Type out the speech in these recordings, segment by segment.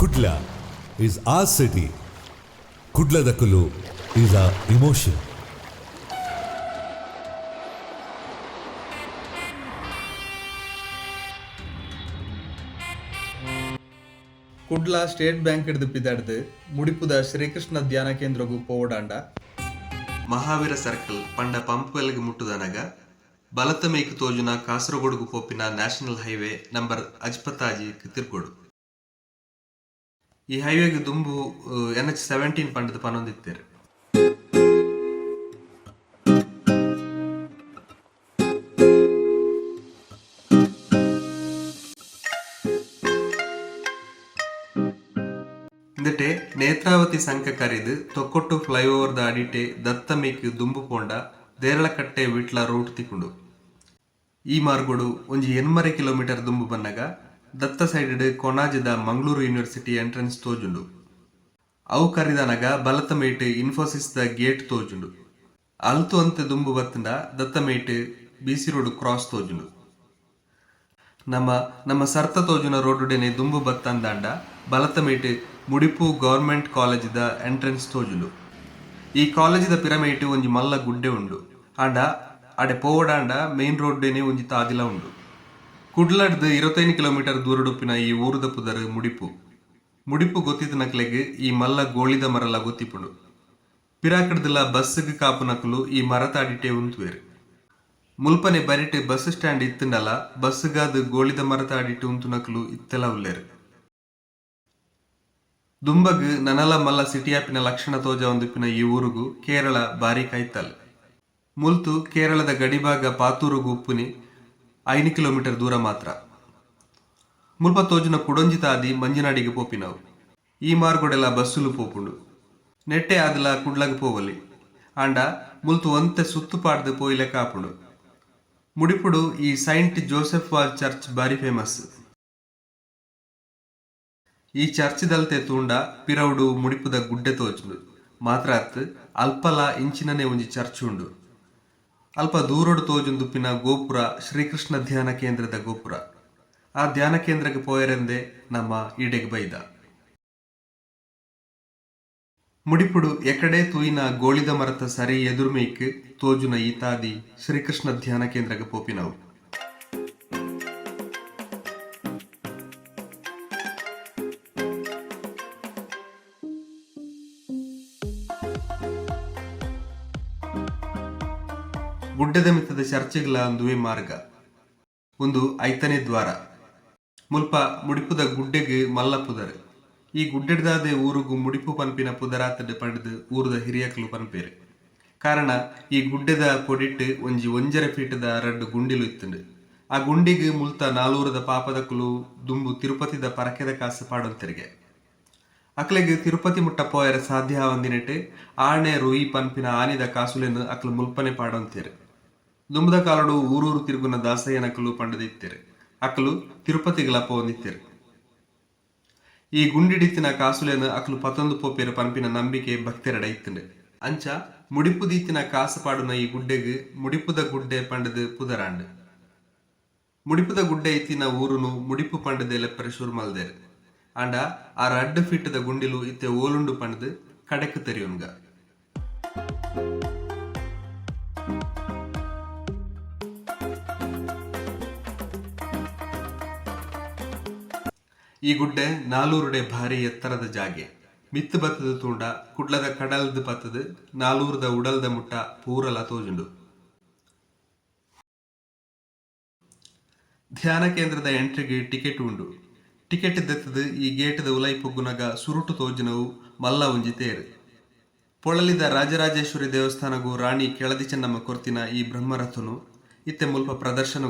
Kudla is our city Kudla ಕುಲು is our emotion. Kudla state bank ಹಿಡಿದು ಪಿದಾಡ್ದು ಮುಡಿಪುದ ಶ್ರೀಕೃಷ್ಣ ಧ್ಯಾನ ಕೇಂದ್ರಗೂ ಪೋವಡಾಂಡ. ಮಹಾವೀರ ಸರ್ಕಲ್ ಪಂಡ ಪಂಪ್ವೆಲ್ಗೆ ಮುಟ್ಟುದನಗ ಬಲತ ಮೇಕ್ ತೋಜುನ ಕಾಸರಗೋಡುಗು ಪೋಪಿನ ನ್ಯಾಷನಲ್ ಹೈವೇ ನಂಬರ್ ಅಜ್ಪತಾಜಿ ತಿರ್ಗೋಡು ಈ ಹೈವೇಗೆ ದುಂಬು ಎನ್ ಎಚ್ ಸೆವೆಂಟೀನ್ ಪಂಡದ ಪನೊಂದಿತ್ತೇರು ನೇತ್ರಾವತಿ ಸಂಕ ಕರೆದು ದ ಅಡಿಟೆ ದತ್ತಮೇಕ್ ದುಂಬು ಪೋಂಡ ದೇರಳಕಟ್ಟೆ ವಿಟ್ಲ ರೂಟ್ ತಿಕ್ಕುಂಡು. ಈ ಮಾರ್ಗೋಡು ಒಂಜಿ ಎನ್ಮರೆ ಕಿಲೋಮೀಟರ್ ದುಂಬು ಬನ್ನಗ ದತ್ತ ಸೈಡ್ ಕೊನಾಜದ ಮಂಗಳೂರು ಯೂನಿವರ್ಸಿಟಿ ಎಂಟ್ರೆನ್ಸ್ ತೋಜುಂಡು. ಅವು ಕರಿದನಗ ಬಲತ ಮೇಟ್ ಇನ್ಫೋಸಿಸ್ ದ ಗೇಟ್ ತೋಜುಂಡು. ಅಲ್ತು ಅಂತೆ ದುಂಬು ಬತ್ತಂಡ ದತ್ತ ಮೇಟ್ ಬಿಸಿ ರೋಡ್ ಕ್ರಾಸ್ ತೋಜುಂಡು. ನಮ್ಮ ನಮ್ಮ ಸರ್ತ ತೋಜುನ ರೋಡುಡೆನೆ ದುಂಬು ಬತ್ತಂದಾಂಡ ಬಲತ ಮೇಟ್ ಮುಡಿಪು ಗೌರ್ಮೆಂಟ್ ಕಾಲೇಜಿದ ಎಂಟ್ರೆನ್ಸ್ ತೋಜುಂಡು. ಈ ಕಾಲೇಜಿದ ಪಿರಮೇಟ್ ಒಂಜಿ ಮಲ್ಲ ಗುಡ್ಡೆ ಉಂಡು. ಆಂಡ ಅಡೆ ಪೋವಡಾಂಡ ಮೇನ್ ರೋಡ್ಡೆನೆ ಒಂಜಿ ತಾದಿಲ ಉಂಡು. ಕುಡ್ಲಡ್ದು ಇರತೈನ್ ಕಿಲೋಮೀಟರ್ ದೂರಡುಪಿನ ಈ ಊರುದ ಪುದರ್ ಮುಡಿಪು. ಮುಡಿಪು ಗೊತ್ತಿದ್ದ ನಕ್ಲೆಗ್ ಈ ಮಲ್ಲ ಗೋಳಿದ ಮರಲ ಗೊತ್ತಿಪುಂಡು ಪಿರಾಕಡ್ದಲ ಬಸ್ಸಿಗೆ ಕಾಪು ನಕಲು ಈ ಮರತಾಡಿಟೆ ಉಂತುವೇರು. ಮುಲ್ಪನೆ ಬರಿಟೆ ಬಸ್ ಸ್ಟ್ಯಾಂಡ್ ಇತ್ತಂಡಲ ಬಸ್ಗಾದ್ ಗೋಳಿದ ಮರತಾಡಿಟ್ಟು ಉಂತು ನಕಲು ಇತ್ತೆಲ ಉಲ್ಲೇರು. ದುಂಬಗ್ ನನಲ ಮಲ್ಲ ಸಿಟಿಯಾಪಿನ ಲಕ್ಷಣ ತೋಜ ಒಂದಿಪ್ಪಿನ ಈ ಊರುಗು ಕೇರಳ ಬಾರಿ ಕಾಯ್ತಲ್ ಮುಲ್ತು ಕೇರಳದ ಗಡಿಭಾಗ ಪಾತೂರುಗು ಉಪ್ಪುನಿ ಐನು ಕಿಲೋಮೀಟರ್ ದೂರ ಮಾತ್ರ. ಮುಲ್ಪ ತೋಜುನ ಕುಡೊಂಜಿ ತಾದಿ ಮಂಜನಾಡಿಗೆ ಪೋಪಿನವು ಈ ಮಾರ್ಗೊಡೆಲ್ಲ ಬಸ್ಸುಲು ಪೋಪುಂಡು. ನೆಟ್ಟೆ ಆದಲ ಕುಡ್ಲಗ ಪೋವಲಿ ಆಂಡ ಮುಲ್ತು ಒಂತೆ ಸುತ್ತು ಪಾಡ್ದು ಪೋಯಿಲೆ ಕಾಪುಡು. ಮುಡಿಪುಡು ಈ ಸೈಂಟ್ ಜೋಸೆಫ್ ವಾಲ್ ಚರ್ಚ್ ಬಾರಿ ಫೇಮಸ್. ಈ ಚರ್ಚ್ ದಲ್ತೆ ತೂಂಡ ಪಿರವುಡು ಮುಡಿಪುದ ಗುಡ್ಡೆ ತೋಜುಂಡು. ಮಾತ್ರ ಅಲ್ಪಲ ಇಂಚಿನನೆ ಒಂಜಿ ಚರ್ಚ್ ಉಂಡು. ಅಲ್ಪ ದೂರೋಡು ತೋಜುಂದುಪ್ಪಿನ ಗೋಪುರ ಶ್ರೀಕೃಷ್ಣ ಧ್ಯಾನ ಕೇಂದ್ರದ ಗೋಪುರ. ಆ ಧ್ಯಾನ ಕೇಂದ್ರಕ್ಕೆ ಪೋಯರೆಂದೆ ನಮ್ಮ ಈಡೆಗೆ ಬೈದ. ಮುಡಿಪುಡು ಎಕಡೆ ತೂಯಿನ ಗೋಳಿದ ಮರತ ಸರಿ ಎದುರುಮೇಕ್ ತೋಜುನ ಈತಾದಿ ಶ್ರೀಕೃಷ್ಣ ಧ್ಯಾನ ಕೇಂದ್ರಕ್ಕೆ ಪೋಪಿನವು. ಗುಡ್ಡದ ಮಿತ್ತದ ಚರ್ಚೆಗಳ ಒಂದುವೆ ಮಾರ್ಗ. ಒಂದು ಐತನೇ ದ್ವಾರ. ಮುಲ್ಪ ಮುಡಿಪುದ ಗುಡ್ಡೆಗೆ ಮಲ್ಲ ಪುದರ್. ಈ ಗುಡ್ಡೆಡ್ದಾದೆ ಊರುಗು ಮುಡಿಪು ಪನ್ಪಿನ ಪುದರಾತಡೆ ಪಡೆದು ಊರದ ಹಿರಿಯಕಲು ಪನ್ಪೇರು. ಕಾರಣ, ಈ ಗುಡ್ಡೆದ ಕೊಡಿಟ್ಟು ಒಂಜಿ ಒಂಜರ ಫೀಟದ ರಡ್ಡು ಗುಂಡಿಲು ಇತ್ತುಂಡು. ಆ ಗುಂಡಿಗೆ ಮುಲ್ತ ನಾಲೂರದ ಪಾಪದಕುಲು ದುಂಬು ತಿರುಪತಿದ ಪರಕೆದ ಕಾಸು ಪಾಡೊಂತೆರಿಗೆ ಅಕ್ಲೆಗೆ ತಿರುಪತಿ ಮುಟ್ಟ ಪೋಯರ ಸಾಧ್ಯ ಒಂದಿನಟ್ಟೆ ಆಣೆ ರುಯಿ ಪನ್ಪಿನ ಆನಿದ ಕಾಸುಲೆಂದು ಅಕ್ಲು ಮುಲ್ಪನೆ ಪಾಡೊಂತೇರು ದುಂಬದ ಕಾಲಡು ಊರೂರು ತಿರುಗುನ ದಾಸಯ್ಯನಕಲು ಪಂಡದಿತ್ತೇರು ಅಕಲು ತಿರುಪತಿಗಳ ಪೋಂದಿತ್ತೇರು ಈ ಗುಂಡಿಡಿತ್ತಿನ ಕಾಸುಲೆನು ಅಕಲು ಪತೊಂದು ಪೋಪೇರು ಪಂಪಿನ ನಂಬಿಕೆ ಭಕ್ತರಡ ಇತ್ತುಂಡು. ಅಂಚ ಮುಡಿಪುದೀತಿನ ಕಾಸು ಪಾಡುನ ಈ ಗುಡ್ಡೆಗ್ ಮುಡಿಪುದ ಗುಡ್ಡೆ ಪಂಡದು ಪುದರಾಂಡ್. ಮುಡಿಪುದ ಗುಡ್ಡೆ ಇತ್ತಿನ ಊರುನು ಮುಡಿಪು ಪಂಡದೆ ಲೆಪ್ಪರೆ ಶುರು ಮಲ್ದೇರು. ಆಂಡ ಆ ರಡ್ಡು ಫೀಟದ ಗುಂಡಿಲು ಇತ್ತೆ ಓಲುಂಡು ಪಂಡದು ಕಡೆಕ್ ತೆರಿಯುನ್ಗ. ಈ ಗುಡ್ಡೆ ನಾಲೂರುಡೆ ಭಾರಿ ಎತ್ತರದ ಜಾಗೆ. ಮಿತ್ತು ಬತ್ತದ ತೂಂಡ, ಕುಡ್ಲದ ಕಡಲದ ಪತ್ತದ ನಾಲೂರದ ಉಡಲ್ದ ಮುಟ್ಟ ಪೂರಲ ತೋಜುಂಡು. ಧ್ಯಾನ ಕೇಂದ್ರದ ಎಂಟ್ರಿಗೆ ಟಿಕೆಟ್ ಉಂಡು. ಟಿಕೆಟ್ ದತ್ತದ ಈ ಗೇಟದ ಉಲೈ ಪೊಗ್ಗುನಗ ಸುರುಟು ತೋಜನವು ಮಲ್ಲ ಉಂಜಿ ತೇರು. ಪೊಳಲಿದ ರಾಜರಾಜೇಶ್ವರಿ ದೇವಸ್ಥಾನಗೂ ರಾಣಿ ಕೆಳದಿ ಚೆನ್ನಮ್ಮ ಕೊರ್ತಿನ ಈ ಬ್ರಹ್ಮರಥನು ಇತ್ತೆ ಮುಲ್ಪ ಪ್ರದರ್ಶನ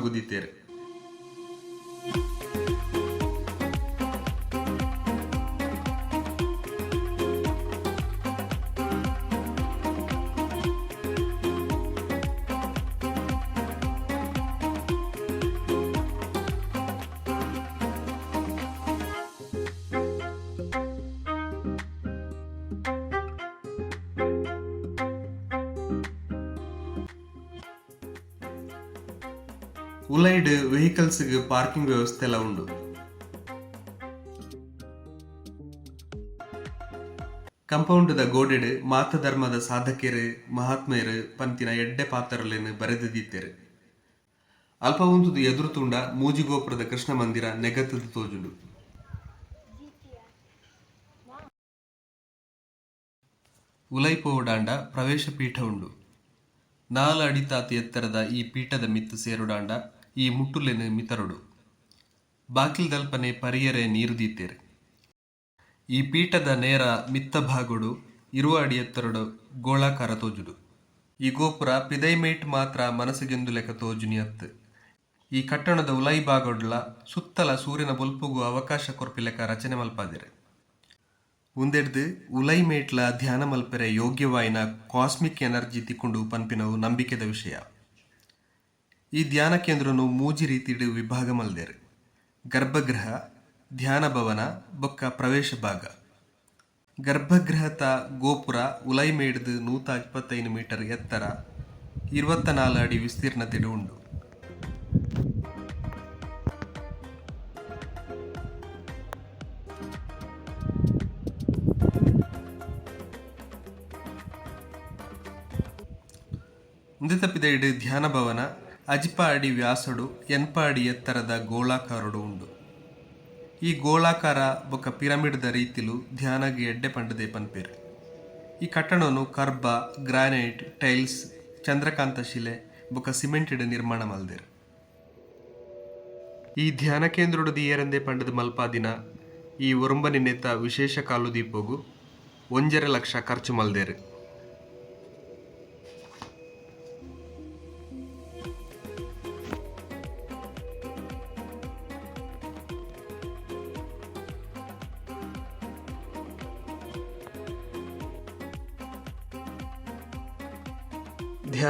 ಉಲೈಡ್ ವೆಹಿಕಲ್ಸ್ಗೆ ಪಾರ್ಕಿಂಗ್ ವ್ಯವಸ್ಥೆ ಎಲ್ಲ ಉಂಡು ದ ಗೋಡೆಡ್ ಮಾತ ಧರ್ಮದ ಸಾಧಕರು ಮಹಾತ್ಮೆಯರು, ಪಂತಿನ ಎಡ್ಡೆ ಪಾತ್ರಲೆನ್ನು ಬರೆದಿದ್ದೀರು ಅಲ್ಪ ಒಂದು ಎದುರು ತುಂಡ ಮೂಜಿಗೋಪುರದ ಕೃಷ್ಣ ಮಂದಿರ ನೆಗತದ ತೋಜುಡು. ಉಲೈಪೋವುಡಾಂಡ ಪ್ರವೇಶ ಪೀಠ ಉಂಡು. ನಾಲ್ ಅಡಿತಾತಿ ಎತ್ತರದ ಈ ಪೀಠದ ಮಿತ್ತು ಸೇರುಡಾಂಡ ಈ ಮುಟ್ಟುಲೆನೆ ಮಿತರುಡು ಬಾಕಿಲ್ ದಲ್ಪನೆ ಪರಿಯರೆ ನೀರು ದೀತೇರು. ಈ ಪೀಠದ ನೇರ ಮಿತ್ತ ಭಾಗುಡು, ಇರುವ ಅಡಿ ಎತ್ತರಡು ಗೋಳಾಕಾರ ತೋಜುಡು. ಈ ಗೋಪುರ ಪಿದೈಮೇಟ್ ಮಾತ್ರ ಮನಸ್ಸಿಗೆಂದು ಲೆಕ್ಕ ತೋಜುನಿ ಅತ್ತು ಈ ಕಟ್ಟಣದ ಉಲೈ ಭಾಗಡ್ಲ ಸುತ್ತಲ ಸೂರ್ಯನ ಬೊಲ್ಪುಗು ಅವಕಾಶ ಕೊರ್ಪಿ ಲೆಕ್ಕ ರಚನೆ ಮಲ್ಪಾದಿರೆ. ಉಂದೆಡ್ದು ಉಲೈ ಮೇಟ್ಲ ಧ್ಯಾನ ಮಲ್ಪೆರೆ ಯೋಗ್ಯವಾಯಿನ ಕಾಸ್ಮಿಕ್ ಎನರ್ಜಿ ತಿಕ್ಕೊಂಡು ಪನ್ಪಿನವು ನಂಬಿಕೆದ ವಿಷಯ. ಈ ಧ್ಯಾನ ಕೇಂದ್ರನು ಮೂಜಿ ರೀತಿಡು ವಿಭಾಗ ಮಲ್ದೇರು. ಗರ್ಭಗೃಹ, ಧ್ಯಾನ ಭವನ, ಬೊಕ್ಕ ಪ್ರವೇಶ ಭಾಗ. ಗರ್ಭಗೃಹತ ಗೋಪುರ ಉಲೈ ಮೇಡ್ದು ನೂತ ಇಪ್ಪತ್ತೈದು ಮೀಟರ್ ಎತ್ತರ ಇರುವತ್ತ ನಾಲ್ಕು ಅಡಿ ವಿಸ್ತೀರ್ಣತೆಡು ಉಂಡು. ಮುಂದೆ ತಪ್ಪಿದ ಇಡು ಧ್ಯಾನ ಭವನ ಅಜಿಪ ಅಡಿ ವ್ಯಾಸಡು ಎನ್ಪಾಡಿ ಎತ್ತರದ ಗೋಳಾಕಾರಡು ಉಂಡು. ಈ ಗೋಳಾಕಾರ ಬೊಕ ಪಿರಮಿಡ್ದ ರೀತಿಲು ಧ್ಯಾನಗೆ ಎಡ್ಡೆ ಪಂಡದೆ ಪನ್ಪೇರು. ಈ ಕಟ್ಟಡನು ಕರ್ಬ, ಗ್ರಾನೈಟ್, ಟೈಲ್ಸ್, ಚಂದ್ರಕಾಂತ ಶಿಲೆ ಬೊಕ ಸಿಮೆಂಟೆಡ್ ನಿರ್ಮಾಣ ಮಲ್ದೇರು. ಈ ಧ್ಯಾನ ಕೇಂದ್ರಡು ದಿಯರಂದೆ ಪಂಡದ ಮಲ್ಪಾದಿನ ಈ ಒರಂಬನಿ ನೇತ ವಿಶೇಷ ಕಾಲು ದೀಪಗು ಒಂಜರೆ ಲಕ್ಷ ಖರ್ಚು ಮಲ್ದೇರು.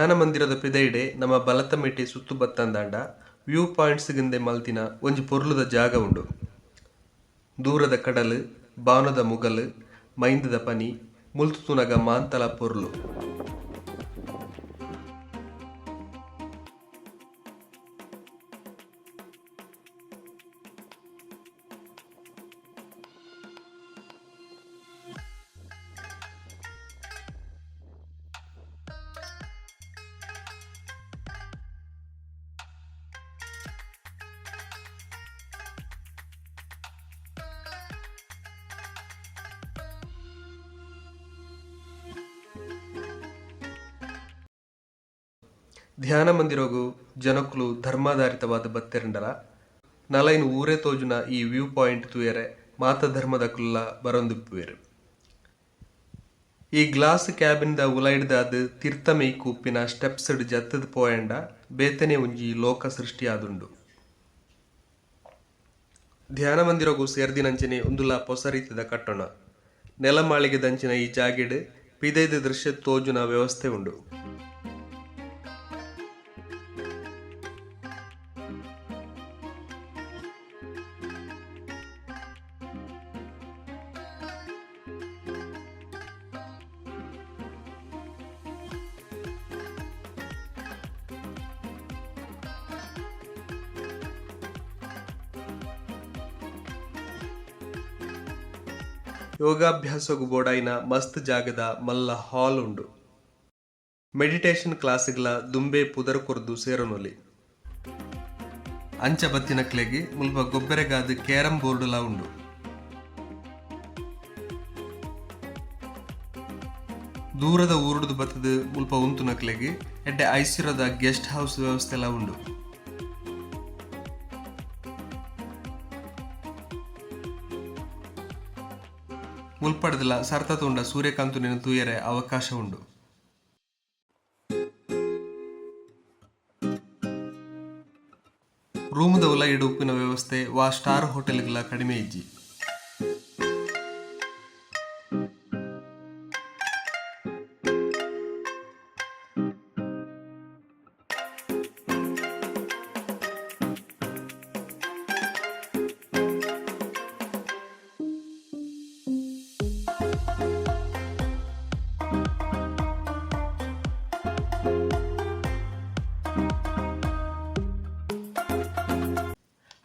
ಧ್ಯಾನ ಮಂದಿರದ ಪಿದೈಡೆ ನಮ್ಮ ಬಲತಮೆಟೆ ಸುತ್ತು ಬತ್ತಂದಾಂಡ ವ್ಯೂ ಪಾಯಿಂಟ್ಸ್ ಗಿಂದೆ ಮಲ್ತಿನ ಒಂಜಿ ಪೊರ್ಲುದ ಜಾಗ ಉಂಡು. ದೂರದ ಕಡಲು ಬಾನದ ಮುಗಲು, ಮೈಂದದ ಪನಿ ಮುಲ್ತು ತುನಗ ಮಾಂತಲ ಪೊರ್ಲು. ಧ್ಯಾನ ಮಂದಿರಗು జనకులు ಧರ್ಮಾಧಾರಿತವಾದ ಬತ್ತೆರಂಡಲ ನಲೈನು ಊರೇ ತೋಜುನ ಈ ವ್ಯೂ ಪಾಯಿಂಟ್ ತೂಯರೆ ಮಾತ ಧರ್ಮದ ಕುಲ್ಲ ಈ ಗ್ಲಾಸ್ ಕ್ಯಾಬಿನ್ದ ಉಲೈಡ್ದಾದ ತಿರ್ತಮೈ ಕೂಪಿನ ಸ್ಟೆಪ್ಸ್ಡ್ ಜತ್ತದ ಪೋಯಂಡ ಬೇತನೆ ಒಂಜಿ ಲೋಕ ಸೃಷ್ಟಿಯಾದುಂಡು. ಧ್ಯಾನ ಮಂದಿರಗು ಸೇರ್ದಿನಂಚನೆ ಉಂದುಲ ಹೊಸ ರೀತಿದ ಕಟ್ಟಣ. ನೆಲಮಾಳಿಗೆ ದಂಚಿನ ಈ ಜಾಗಿಡ್ ಪಿದೈದ ದೃಶ್ಯ ತೋಜುನ ವ್ಯವಸ್ಥೆ ಉಂಡು. ಯೋಗಾಭ್ಯಾಸಗು ಬೋಡಾಯಿನ ಮಸ್ತ್ ಜಾಗದ ಮಲ್ಲ ಹಾಲ್ ಉಂಡು. ಮೆಡಿಟೇಷನ್ ಕ್ಲಾಸ್ಗಳ ದುಂಬೆ ಪುದರ ಕೊರ್ದು ಸೇರನೊಲಿ. ಅಂಚ ಬತ್ತಿನ ಕ್ಲೆಗೆ ಮುಲ್ಪ ಗೊಬ್ಬರೆಗಾದ ಕ್ಯಾರಂ ಬೋರ್ಡುಲ ಉಂಡು. ದೂರದ ಊರುಡು ಬತ್ತದ ಮುಲ್ಪ ಉಂತುನ ಕ್ಲೆಗೆ ಎಡ್ಡೆ ಐಸಿರದ ಗೆಸ್ಟ್ ಹೌಸ್ ವ್ಯವಸ್ಥೆ ಎಲ್ಲ ಉಂಡು. ಮುಲ್ಪಡದಲ ಸರ್ತ ತುಂಡ ಸೂರ್ಯಕಾಂತುನಿನ ತೂಯರೆ ಅವಕಾಶ ಉಂಡು. ರೂಮದ ಉಲ ಇಡುಪಿನ ವ್ಯವಸ್ಥೆ ವಾ ಸ್ಟಾರ್ ಹೋಟೆಲ್ಗಳ ಕಡಿಮೆ ಇಜ್ಜಿ.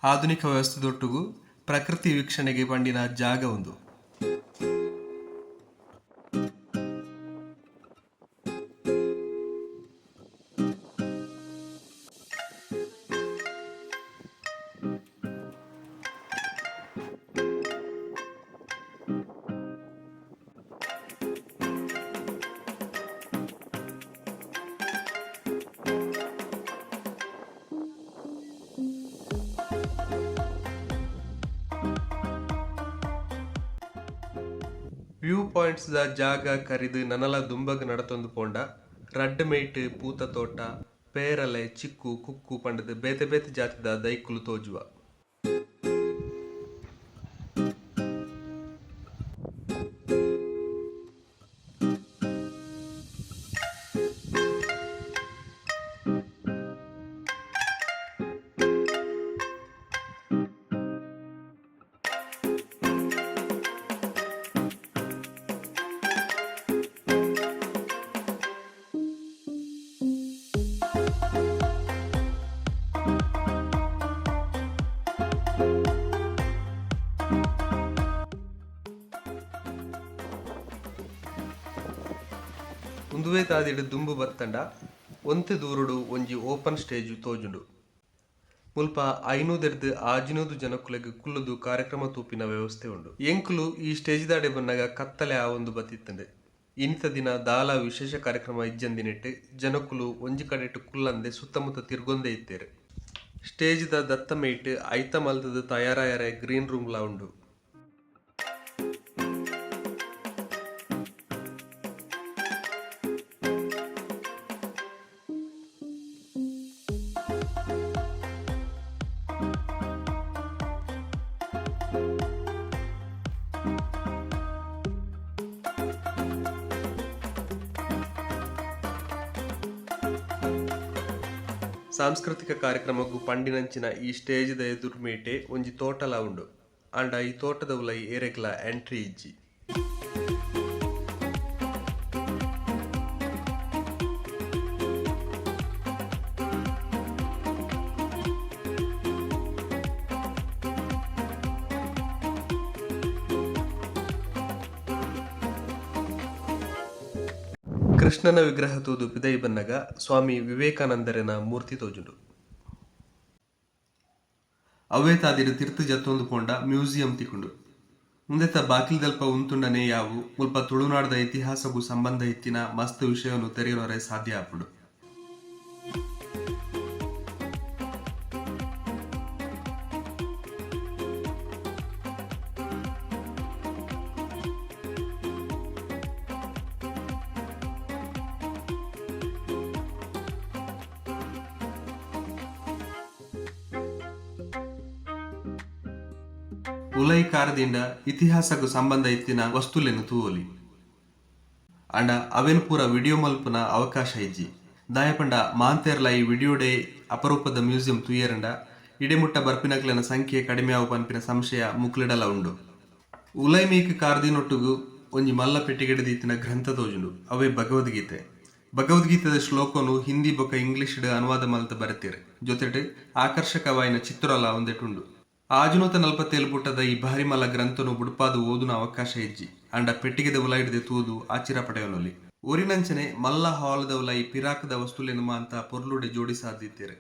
ಆಧುನಿಕ ವ್ಯವಸ್ಥೆದೊಟ್ಟಿಗೂ ಪ್ರಕೃತಿ ವೀಕ್ಷಣೆಗೆ ಬಂಡಿನ ಜಾಗ ವ್ಯೂ ಪಾಯಿಂಟ್ಸ್ ದ ಜಾಗ ಕರಿದು ನನಲ ದುಂಬಗ್ ನಡತೊಂದು ಪೋಂಡ. ರಡ್ಡ್ ಮೇಟ್, ಪೂತ ತೋಟ, ಪೇರಲೆ, ಚಿಕ್ಕು, ಕುಕ್ಕು ಪಂಡದ ಬೇತೆ ಬೇತೆ ಜಾತಿದ ದೈಕುಲು ತೋಜುವ. ಉಂದುವೆ ತಾದಿಡು ದುಂಬು ಬತ್ತಂಡ ಒಂತೆ ದೂರುಡು ಒಂಜಿ ಓಪನ್ ಸ್ಟೇಜ್ ತೋಜುಂಡು. ಮುಲ್ಪ ಐನೂದೆರ್ದು ಆಜಿನೂದು ಜನಕ್ಕುಲೆಗ್ ಕುಲ್ಲುದು ಕಾರ್ಯಕ್ರಮ ತೂಪಿನ ವ್ಯವಸ್ಥೆ ಉಂಡು. ಎಂಕುಲು ಈ ಸ್ಟೇಜ್ ದಾಡೆ ಬಂದಾಗ ಕತ್ತಲೆ ಆ ಒಂದು ಬತ್ತಿತ್ತಂಡೆ. ಇನಿತ ದಿನ ದಾಲ ವಿಶೇಷ ಕಾರ್ಯಕ್ರಮ ಇಜ್ಜಂದಿನೆಟ್ಟು ಜನಕುಲು ಒಂಜಿ ಕಡೆಟ್ಟು ಕುಲ್ಲಂದೆ ಸುತ್ತಮುತ್ತ ತಿರ್ಗೊಂದೇ ಇತ್ತೇರು. ಸ್ಟೇಜ್ ದ ದತ್ತ ಮೇಟ್ ಐತ ಮಲ್ದದ ತಯಾರಾಯರೆ ಗ್ರೀನ್ ರೂಮ್ ಲ ಉಂಡು. ಸಾಂಸ್ಕೃತಿಕ ಕಾರ್ಯಕ್ರಮಕ್ಕೂ ಪಂಡಿನಂಚಿನ ಈ ಸ್ಟೇಜ್ದ ಎದುರು ಮೇಟೆ ಒಂಜಿ ತೋಟಲ ಉಂಡು. ಆಂಡ ಈ ತೋಟದ ಉಲೈ ಏರೆಗ್ಲ ಎಂಟ್ರಿ ಇಜ್ಜಿ. ಕೃಷ್ಣನ ವಿಗ್ರಹ ತೂದು ಪಿದೈ ಬನ್ನಗ ಸ್ವಾಮಿ ವಿವೇಕಾನಂದರನ ಮೂರ್ತಿ ತೋಜುಂಡು ಅವೇ ತಿರ್ತು ಜತ್ತೊಂದು ಪೋಂಡ ಮ್ಯೂಸಿಯಂ ತಿಕ್ಕುಂಡು ಮುಂದೆತ ಬಾಕಿಲ್ದಲ್ಪ ಉಂತುಂಡನೆ ಯಾವು, ಮುಲ್ಪ ತುಳುನಾಡದ ಇತಿಹಾಸಗೂ ಸಂಬಂಧ ಇತ್ತಿನ ಮಸ್ತ್ ವಿಷಯವನ್ನು ತೆರೆಯೋರೆ ಸಾಧ್ಯ ಆಪುಡು ಉಲೈ ಕಾರದಿಂದ ಇತಿಹಾಸಕ್ಕೂ ಸಂಬಂಧ ಇತ್ತಿನ ವಸ್ತುಲೆನು ತೂವೊಲಿ. ಅಂಡ ಅವೆನ್ ಪೂರ ವಿಡಿಯೋ ಮಲ್ಪುನ ಅವಕಾಶ ಇಜ್ಜಿ. ದಾಯಪಂಡ ಮಾಂತೇರ್ಲ ಈ ವಿಡಿಯೋ ಡೇ ಅಪರೂಪದ ಮ್ಯೂಸಿಯಂ ತುಯ್ಯರಂಡ ಇಡೆಮುಟ್ಟ ಬರ್ಪಿನಕ್ಲೆನ ಸಂಖ್ಯೆ ಕಡಿಮೆ ಆವು ಪನ್ಪಿನ ಸಂಶಯ ಮುಕ್ಲಿಡಲ ಉಂಡು ಉಲೈ ಮೀಕ್ ಕಾರ್ದಿನೊಟ್ಟುಗು ಒಂಜಿ ಮಲ್ಲ ಪೆಟ್ಟಿಗೆಡೆ ದೀತಿನ ಗ್ರಂಥ ತೋಜುಂಡು, ಅವೇ ಭಗವದ್ಗೀತೆ. ಭಗವದ್ಗೀತೆದ ಶ್ಲೋಕನು ಹಿಂದಿ ಬೊಕ ಇಂಗ್ಲಿಷ್ ಅನುವಾದ ಮಲ್ತ ಬರೆತೀರಿ ಜೊತೆಟ್ ಆಕರ್ಷಕವಾಯಿನ ಚಿತ್ರಲ ಒಂದೆಟುಂಡು. ಆಜುನೂತ ನಲ್ಪತ್ತೇಳು ಪುಟ್ಟದ ಈ ಭಾರಿ ಮಲ್ಲ ಗ್ರಂಥನು ಬುಡುಪಾದು ಓದುನ ಅವಕಾಶ ಹೆಜ್ಜಿ. ಅಂಡ ಪೆಟ್ಟಿಗೆದ ಉಲ ಹಿಡಿದೆ ತೂದು ಆಚಿರ ಪಡೆಯಲೊಲಿ. ಊರಿನಂಚನೆ ಮಲ್ಲ ಹಾಲ್ದ ಉಲ ಈ ಪಿರಾಕದ ವಸ್ತುಲೆನುಮ ಅಂತ ಪೊರ್ಲುಡೆ ಜೋಡಿಸಾದಿತ್ತೇರೆ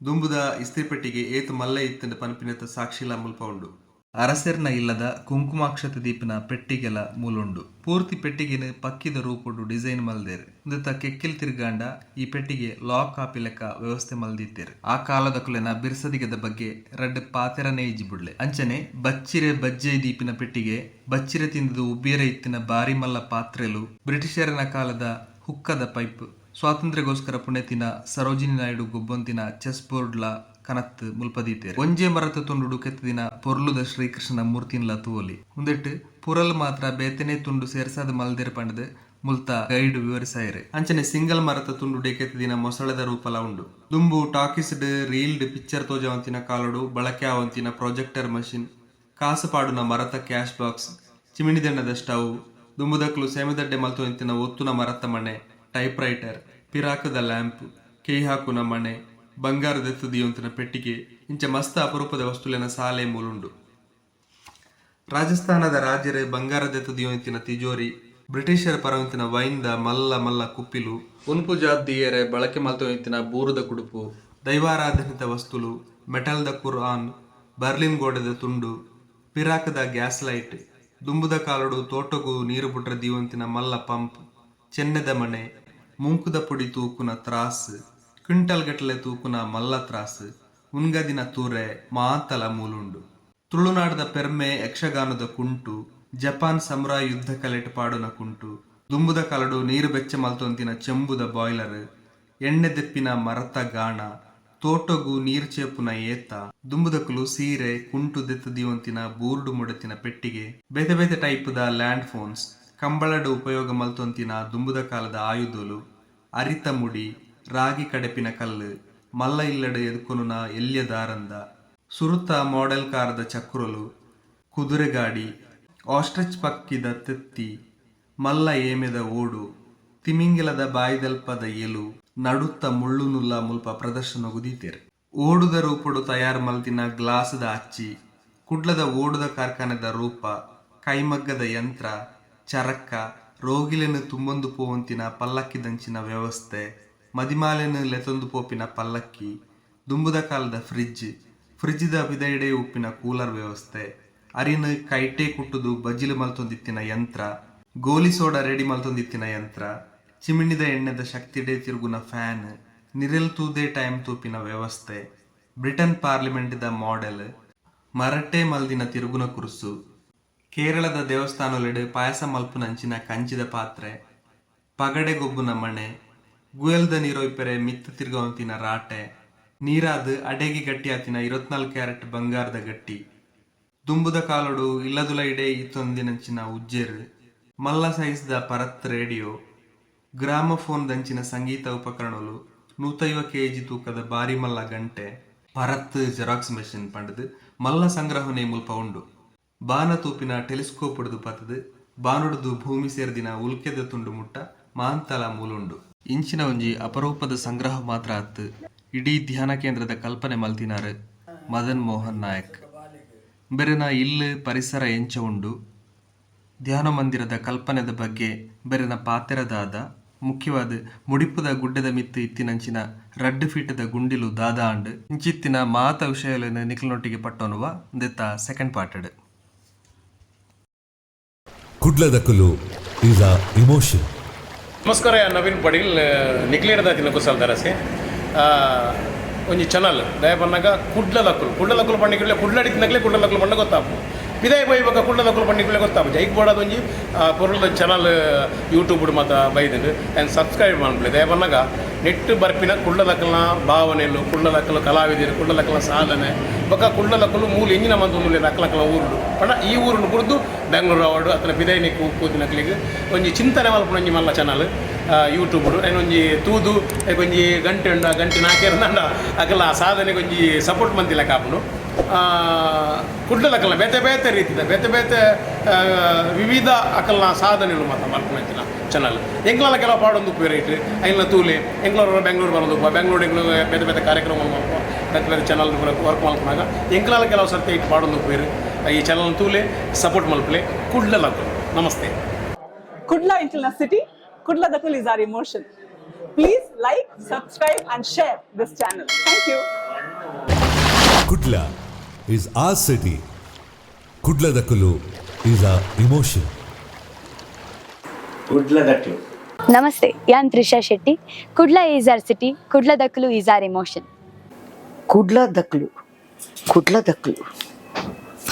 ದುಂಬುದ ಇಸ್ತ್ರಿ ಪೆಟ್ಟಿಗೆ ಏತು ಮಲ್ಲ ಇತ್ತಂಡ ಪನ್ಪಿನತ ಸಾಕ್ಷಿಲ ಮುಲ್ಪ ಉಂಡು. ಅರಸೆರ್ನ ಇಲ್ಲದ ಕುಂಕುಮಾಕ್ಷತ ದೀಪಿನ ಪೆಟ್ಟಿಗೆಲ ಮೂಲುಂಡು. ಪೂರ್ತಿ ಪೆಟ್ಟಿಗೆನ ಪಕ್ಕಿದ ರೂಪುಡು ಡಿಸೈನ್ ಮಲ್ದೇರ್. ಇಂದತ ಕೆಕ್ಕಿಲ್ ತಿರ್ಗಾಂಡ ಈ ಪೆಟ್ಟಿಗೆ ಲಾಕ್ ಕಾಪಿ ಲೆಕ್ಕ ವ್ಯವಸ್ಥೆ ಮಲ್ದಿತ್ತೇರ್. ಆ ಕಾಲದ ಕುಲೆನ ಬಿರ್ಸದಿಗದ ಬಗ್ಗೆ ರಡ್ಡ್ ಪಾತೆರನೇ ಇಜ್ಜಿಬಿಡ್ಲೆ. ಅಂಚನೆ ಬಚ್ಚಿರೆ ಬಜ್ಜೆ ದೀಪಿನ ಪೆಟ್ಟಿಗೆ, ಬಚ್ಚಿರೆ ತಿಂದದು ಉಬ್ಬಿಯರೆ ಇತ್ತಿನ ಬಾರಿ ಮಲ್ಲ ಪಾತ್ರೆಲು, ಬ್ರಿಟಿಷರನ ಕಾಲದ ಹುಕ್ಕದ ಪೈಪ್, ಸ್ವಾತಂತ್ರ್ಯಗೋಸ್ಕರ ಪುಣೆತಿನ ಸರೋಜಿನಿ ನಾಯ್ಡು ಗೊಬ್ಬೊಂತಿನ ಚೆಸ್ ಬೋರ್ಡ್ಲ ಕನತ್ ಮುಲ್ಪದೀತೇರು ಒಂಜೆ ಮರತ ತುಂಡು ಕೆತ್ತದಿನ ಪೊರ್ಲುದ ಶ್ರೀಕೃಷ್ಣನ ಮೂರ್ತಿನ್ಲ ಲತುವಲಿ ಮುಂದೆಟ್ ಪುರಲ್ ಮಾತ್ರ ಬೇತನೆ ತುಂಡು ಸೇರ್ಸಾದ ಮಲ್ದೇರ್ ಪಂಡದ ಮುಲ್ತ ಗೈಡ್ ವಿವರಿಸಾಯಿರೆ. ಅಂಚನೆ ಸಿಂಗಲ್ ಮರತ ತುಂಡು ದಿನ ಮೊಸಳೆದ ರೂಪಲ ಉಂಡು. ದುಂಬು ಟಾಕಿಸ್ಡ್, ರೀಲ್ಡ್, ಪಿಕ್ಚರ್ ತೋಜವಂತಿನ ಕಾಲಡು ಬಳಕೆ ಆವಂತಿನ ಪ್ರೊಜೆಕ್ಟರ್ ಮಷಿನ್ ಕಾಸು ಪಾಡುನ ಮರತ ಕ್ಯಾಶ್ ಬಾಕ್ಸ್ ಚಿಮಿಣಿದಣ್ಣದ ಸ್ಟವ್ ದುಂಬುದಕ್ಲು ಸೇಮೆದಡ್ಡೆ ಮಲ್ತುವಂತಿನ ಒತ್ತುನ ಮರತ ಮಣೆ ಟೈಪ್ ರೈಟರ್ ಪಿರಾಕದ ಲ್ಯಾಂಪ್, ಕೈ ಹಾಕುನ ಮಣೆ ಬಂಗಾರದ ಎತ್ತದಿಯೊಂತಿನ ಪೆಟ್ಟಿಗೆ, ಇಂಚ ಮಸ್ತ ಅಪರೂಪದ ವಸ್ತುಲಿನ ಸಾಲೆ ಮೂಲುಂಡು. ರಾಜಸ್ಥಾನದ ರಾಜರೇ ಬಂಗಾರದ ಎತ್ತದಿಯೊಂತಿನ ತಿಜೋರಿ, ಬ್ರಿಟಿಷರ ಪರವಂತಿನ ವೈನ್ದ ಮಲ್ಲ ಮಲ್ಲ ಕುಪ್ಪಿಲು, ಉನ್ಪು ಜಾತಿಯರೆ ಬಳಕೆ ಮಲ್ತೊಂತಿನ ಬೂರದ ಕುಡುಪು, ದೈವಾರಾಧನಿತ ವಸ್ತುಲು, ಮೆಟಲ್ದ ಕುರ್ಆನ್, ಬರ್ಲಿನ್ ಗೋಡೆದ ತುಂಡು, ಪಿರಾಕದ ಗ್ಯಾಸ್ ಲೈಟ್ ದುಂಬುದ ಕಾಲಡು ತೋಟಗೂ ನೀರು ಬುಟ್ರ ದಿಯುವಂತಿನ ಮಲ್ಲ ಪಂಪ್, ಚೆನ್ನದ ಮನೆ ಮುಂಕುದ ಪುಡಿ ತೂಕುನ ತ್ರಾಸ್. ಕ್ವಿಂಟಲ್ ಗಟ್ಟಲೆ ತೂಕುನ ಮಲ್ಲ ತ್ರಾಸ್ ಉನ್ಗದಿನ ತೂರೆ ಮಾತಲ ಮೂಲುಂಡು. ತುಳುನಾಡದ ಪೆರ್ಮೆ ಯಕ್ಷಗಾನದ ಕುಂಟು, ಜಪಾನ್ ಸಮರ ಯುದ್ಧ ಕಲೆಟ್ ಪಾಡುನ ಕುಂಟು, ದುಂಬುದ ಕಲಡು ನೀರು ಬೆಚ್ಚ ಮಲ್ತೊಂತಿನ ಚೆಂಬುದ ಬಾಯ್ಲರ್, ಎಣ್ಣೆ ದೆಪ್ಪಿನ ಮರತ ಗಾಣ, ತೋಟಗು ನೀರು ಚೇಪುನ ಏತ ದುಂಬುದಕ್ಕಲು ಸೀರೆ, ಕುಂಟು ದೆತ್ತದಿಯೊಂತಿನ ಬೂರ್ಡು ಮುಡತಿನ ಪೆಟ್ಟಿಗೆ, ಬೇತೆ ಬೇತೆ ಟೈಪ್ದ ಲ್ಯಾಂಡ್ ಫೋನ್ಸ್, ಕಂಬಳಡು ಉಪಯೋಗ ಮಲ್ತೊಂತಿನ ದುಂಬುದ ಕಾಲದ ಆಯುಧಲು, ಅರಿತ ಮುಡಿ ರಾಗಿ ಕಡೆಪಿನ ಕಲ್ಲು, ಮಲ್ಲ ಇಲ್ಲಡೆ ಎಲ್ಯ ದಾರಂದ. ಸುರುತ ಮಾಡೆಲ್ ಕಾರದ ಚಕ್ರಲು, ಕುದುರೆಗಾಡಿ, ಆಸ್ಟ್ರಿಚ್ ಪಕ್ಕಿದ ತೆತ್ತಿ, ಮಲ್ಲ ಏಮೆದ ಓಡು, ತಿಮಿಂಗಿಲದ ಬಾಯ್ದಲ್ಪದ ಎಲು, ನಡುತ್ತ ಮುಳ್ಳುನುಲ್ಲ ಮುಲ್ಪ ಪ್ರದರ್ಶನ ಗುದೀತೆರ್ ಓಡುದ ರೂಪಡು ತಯಾರು ಮಲ್ತಿನ ಗ್ಲಾಸದ ಅಚ್ಚಿ, ಕುಡ್ಲದ ಓಡುದ ಕಾರ್ಖಾನೆದ ರೂಪ, ಕೈಮಗ್ಗದ ಯಂತ್ರ ಚರಕ್ಕ ರೋಗಿಲೆನು ತುಂಬೊಂದು ಪೋವಂತಿನ ಪಲ್ಲಕ್ಕಿದಂಚಿನ ವ್ಯವಸ್ಥೆ. ಮದಿಮಾಲೆನು ಲೆತೊಂದು ಪೋಪಿನ ಪಲ್ಲಕ್ಕಿ, ದುಂಬುದ ಕಾಲದ ಫ್ರಿಡ್ಜ್, ಫ್ರಿಡ್ಜ್ದ ಬಿದೈಡೆ ಉಪ್ಪಿನ ಕೂಲರ್ ವ್ಯವಸ್ಥೆ, ಅರಿನ ಕೈಟೆ ಕುಟ್ಟುದು ಬಜ್ಜಿಲು ಮಲ್ತೊಂದಿತ್ತಿನ ಯಂತ್ರ, ಗೋಲಿ ಸೋಡಾ ರೆಡಿ ಮಲ್ತೊಂದಿತ್ತಿನ ಯಂತ್ರ, ಚಿಮಿಣಿದ ಎಣ್ಣೆದ ಶಕ್ತಿಡೆ ತಿರುಗುನ ಫ್ಯಾನ್, ನಿರಲ್ ತೂದೆ ಟೈಮ್ ತೂಪಿನ ವ್ಯವಸ್ಥೆ, ಬ್ರಿಟನ್ ಪಾರ್ಲಿಮೆಂಟ್ದ ಮಾಡೆಲ್ ಮರಟ್ಟೆ ಮಲ್ದಿನ ತಿರುಗುನ ಕುರುಸು, ಕೇರಳದ ದೇವಸ್ಥಾನಲೆಡೆ ಪಾಯಸ ಮಲ್ಪುನಂಚಿನ ಕಂಚಿದ ಪಾತ್ರೆ, ಪಗಡೆ ಗೊಬ್ಬುನ ಮಣೆ ಗುಯಲ್ದ ಇಪ್ಪರೆ ಮಿತ್ತ ತಿರ್ಗವಂತಿನ ರಾಟೆ. ನೀರಾದ ಅಡೆಗೆ ಗಟ್ಟಿ ಆತಿನ ಇರತ್ನಾಲ್ಕು ಕ್ಯಾರೆಟ್ ಬಂಗಾರದ ಗಟ್ಟಿ. ದುಂಬುದ ಕಾಲೊಡು ಇಲ್ಲದುಲ ಇಡೆ ಇತ್ತೊಂದಿನಂಚಿನ ಉಜ್ಜೆರ್. ಮಲ್ಲ ಸೈಜ್ದ ಪರತ್ ರೇಡಿಯೋ. ಗ್ರಾಮಫೋನ್ ದಂಚಿನ ಸಂಗೀತ ಉಪಕರಣಗಳು ನೂತೈವ ಕೆಜಿ ತೂಕದ ಬಾರಿ ಮಲ್ಲ ಗಂಟೆ. ಪರತ್ ಜೆರಾಕ್ಸ್ ಮೆಷಿನ್ ಪಂಡದು ಮಲ್ಲ ಸಂಗ್ರಹಣೆ ಮುಲ್ಪ ಉಂಡು. ಬಾನ ತೂಪಿನ ಟೆಲಿಸ್ಕೋಪ್ ಹಿಡಿದು ಪತ್ತದು ಬಾನುಡುದು ಭೂಮಿ ಸೇರಿದಿನ ಉಲ್ಕೆದ ತುಂಡು ಮುಟ್ಟ ಮಾಂತಲ ಮೂಲುಂಡು. ಇಂಚಿನ ಒಂಜಿ ಅಪರೂಪದ ಸಂಗ್ರಹ ಮಾತ್ರ ಅತ್ತು ಇಡೀ ಧ್ಯಾನ ಕೇಂದ್ರದ ಕಲ್ಪನೆ ಮಲ್ತಿನಾರು ಮದನ್ ಮೋಹನ್ ನಾಯಕ್. ಬೆರೆನ ಇಲ್ಲು ಪರಿಸರ ಎಂಚ ಉಂಡು. ಧ್ಯಾನ ಮಂದಿರದ ಕಲ್ಪನೆದ ಬಗ್ಗೆ ಬೆರೆನ ಪಾತ್ರದಾದ. ಮುಖ್ಯವಾದ ಮುಡಿಪುದ ಗುಡ್ಡದ ಮಿತ್ತು ಇತ್ತಿನಂಚಿನ ರಡ್ಡ್ ಫೀಟದ ಗುಂಡಿಲು ದಾದ ಅಂಡ್ ಇಂಚಿತ್ತಿನ ಮಾತ ವಿಷಯಗಳನ್ನು ನಿಖಲ್ನೊಟ್ಟಿಗೆ ಪಟ್ಟೋನುವ ದೆತ್ತ ಸೆಕೆಂಡ್ ಪಾರ್ಟೆಡ್ ಕುಡ್ಲದಕುಲು ಈಸ್ ಅ ಇಮೋಷನ್ ನಮಸ್ಕಾರ ನವೀನ್ ಪಡೀಲ್ ನಿಕ್ಲೇಡದ ತಿನ್ನ ಕುಸಲ್ ದರಸೆ ಒಂಜಿ ಚನಲ್ ದಯ ಬಂದಾಗ ಕುಡ್ಲ ಲಕ್ಕುಲು ಕುಡ್ಲ ಲಕ್ಕುಲು ಪಂಡಿಗೆ ಕುಡ್ಲಡಿತಿನಕ್ಲೆ ಕುಡ್ಲ ಲಕ್ಕುಲು ಪಂಡ ಗೊತ್ತಾಪು. ಇದೇ ಬೈ ಇವಾಗ ಕುಡ್ಲ ಲಕ್ಕುಲು ಪಂಡಿಗೆ ಗೊತ್ತಾಪು. ಜೈಕ್ ಬೋಡದ ಒಂಜಿ ಪೊರ್ಲದ ಚನಲ್ ಯೂಟ್ಯೂಬ್ ಮಾತ ಬೈದಿದ್ದು ಆ್ಯಂಡ್ ಸಬ್ಸ್ಕ್ರೈಬ್ ಮಾಡ್ಬಿಡಿ ದಯ ಬಂದಾಗ ನೆಟ್ ಬರ್ಪಿನ ಕುಡ್ಲ ಲಕ್ಕಲ್ನ ಭಾವನೆಲು ಕುಡ್ಲ ಲಕ್ಕಲು ಕಲಾವಿದರು ಕುಡ್ಲ ಲಕ್ಕಲ ಸಾಧನೆ. ಬೊಕ ಕುಡ್ಲ ಲಕ್ಕಲು ಮೂಲ ಎಂಜಿನ ಮಂದು ಮೂಲೆ ಲಕ್ಕಲಕ್ಕಲ ಊರು ಪಂಡ ಈ ಊರನ್ನು ಕುಡ್ದು ಬೆಂಗಳೂರು ಅವಾರ್ಡು ಅತನ ಪಿದಾಯ ನಿಕ್ಕು ಕೂತಿನಕ್ಲಿಗೆ ಒಂಜಿ ಚಿಂತನೆ ಮಲ್ಪನ ಒಂಜಿ ಮಲ್ಲ ಚಾನಲ್ ಯೂಟ್ಯೂಬ್ ಏನು ಒಂಜಿ ತೂದು ಒಂಜಿ ಗಂಟೆ ಉಂಡ, ಗಂಟೆ ನಾಲ್ಕೇರು ನಂಡ ಅಕಲ ಸಾಧನೆಗೆ ಒಂಜಿ ಸಪೋರ್ಟ್ ಮಂತಿಲ್ಲ ಕಾಪುನು. ಕುಡ್ಲಕ್ಕಲ್ಲ ಬೇತೆ ಬೇತೆ ರೀತಿದ, ಬೇತೆ ಬೇತೆ ವಿವಿಧ ಅಕಲ್ನ ಸಾಧನೆಗಳು ಮಾತ್ರ ಮಲ್ಪನಂಚಿನ ಚಾನಲ್ ಎಂಗ್ಲಾಲ ಕೆಲವು ಪಾಡೊಂದು ವೆರೈಟಿ ಐನ ತೂಲೆ, ಎಂಗ್ಳೂರು, ಬೆಂಗಳೂರು ಬರೋದು, ಬೆಂಗಳೂರು ಎಂಗ್ಳೂರು ಬೇತೆ ಬೇತೆ ಕಾರ್ಯಕ್ರಮ ಮಲ್ಪ ಬೇತೆ ಬೇತೆ ಚಾನಲ್ ವರ್ಕ್ ಮಲ್ಪನಾಗ ಎಂಗ್ಲಾಲ ಕೆಲವು ಸರ್ತಿ ಇಟ್ಟು ಪಾಡೊಂದು ಬೇರೆ. ಈ ಚಾನಲ್ ತೂಲೆ ಸಪೋರ್ಟ್ ಮಲ್ಪಲೆ ಕುಡ್ಲಲ್ಲ ನಮಸ್ತೆ Kudla Internal City, Kudla Dakul is our emotion. Please like, subscribe, and share this channel. Thank you. Kudla is our city ಕುಡ್ಲದಕುಲು is a emotion ಕುಡ್ಲದಕ್ಲು ನಮಸ್ತೆ ಯಾನ್ Trisha Shetty Kudla is our city ಕುಡ್ಲದಕ್ಕಲು is our emotion Kudla ದಕ್ಲು ಕುಡ್ಲ ದಕ್ಲು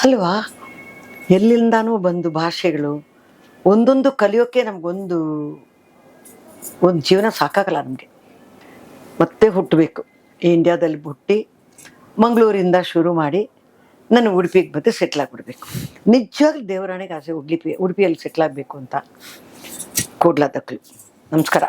ಅಲ್ವಾ? ಎಲ್ಲಿಂದಾನೂ ಬಂದು ಭಾಷೆಗಳು. ಒಂದೊಂದು ಕಲಿಯೋಕ್ಕೆ ನಮಗೊಂದು, ಒಂದು ಜೀವನ ಸಾಕಾಗಲ್ಲ ನಮಗೆ. ಮತ್ತೆ ಹುಟ್ಟಬೇಕು ಇಂಡಿಯಾದಲ್ಲಿ ಹುಟ್ಟಿ, ಮಂಗಳೂರಿಂದ ಶುರು ಮಾಡಿ ನಾನು ಉಡುಪಿಗೆ ಬಂದು ಸೆಟ್ಲ್ ಆಗಿಬಿಡ್ಬೇಕು. ನಿಜವಾಗ್ಲೂ ದೇವರಾಣಿಗೆ ಆಸೆ ಉಡುಪಿ ಉಡುಪಿಯಲ್ಲಿ ಸೆಟ್ಲ್ ಆಗಬೇಕು ಅಂತ. ಕೂಡ್ಲ ದಕ್ಲು ನಮಸ್ಕಾರ.